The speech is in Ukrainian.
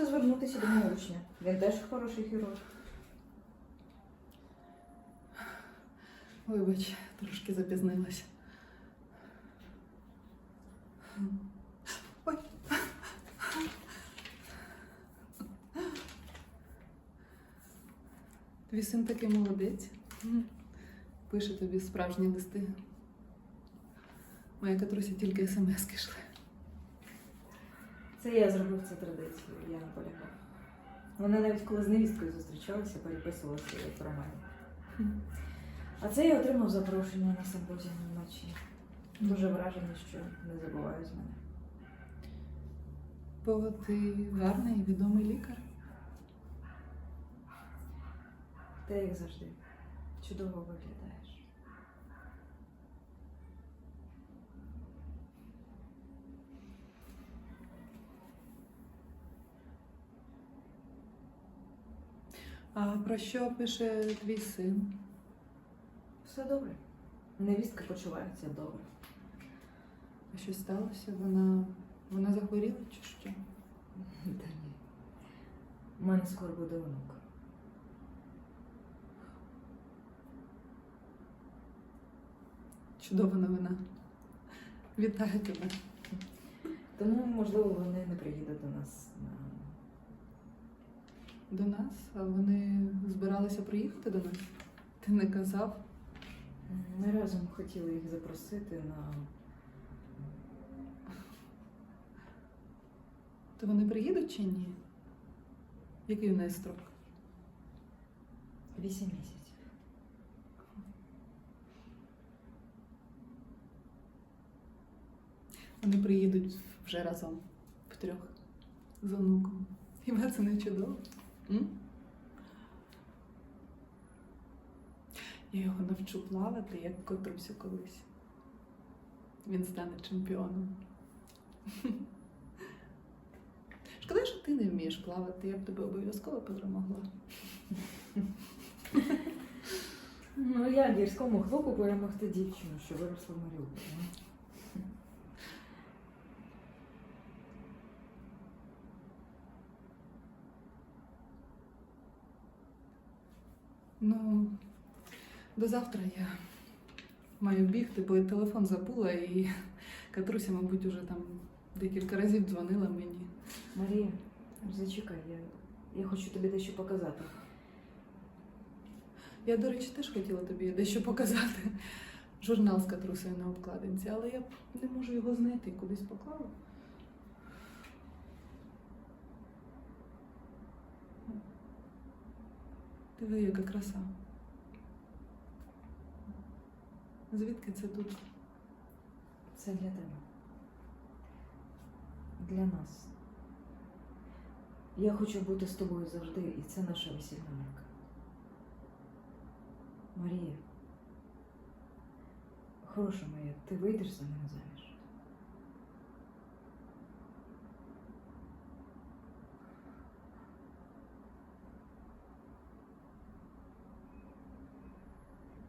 можете звернутися до мого учня. Він теж хороший хірург. Вибач, трошки запізнилася. Ой. Твій син такий молодець. Пише тобі справжні листи. Моя Катруся тільки смс-ки йшли. Це я зробив цю традицію, я наполягав. Вони навіть коли з невісткою зустрічалися, переписувалися як в романі. А це я отримав запрошення на симпозіум вночі. Дуже вражений, що не забувають з мене. Бо ти гарний і відомий лікар. Ти, як завжди, чудово виглядаєш. А про що пише твій син? Все добре. Невістка почувається добре. А що сталося? Вона, вона захворіла чи що? Та ні. У мене скоро буде онук. Чудова новина. Вітаю тебе. Тому, можливо, вони не приїдуть до нас на До нас, а вони збиралися приїхати до нас? Ти не казав? Ми разом хотіли їх запросити на То вони приїдуть чи ні? Який у неї строк? 8 місяців. Вони приїдуть вже разом втрьох з онуком. Хіба це не чудово? М? Я його навчу плавати, як котусю колись. Він стане чемпіоном. Шкода, що ти не вмієш плавати, я б тебе обов'язково перемогла. Ну, як гірському хлопу перемогти дівчину, що виросла в Маріуполі. Ну, до завтра я маю бігти, бо я телефон забула і Катруся, мабуть, уже там декілька разів дзвонила мені. Марія, зачекай, я, я хочу тобі дещо показати. Я, до речі, теж хотіла тобі дещо показати. Журнал з Катрусею на обкладинці, але я не можу його знайти, кудись поклала. Диви, яка краса. Звідки це тут? Це для тебе. Для нас. Я хочу бути з тобою завжди, і це наша весільна марка. Марія. Хороша моя, ти вийдеш за мене заміж.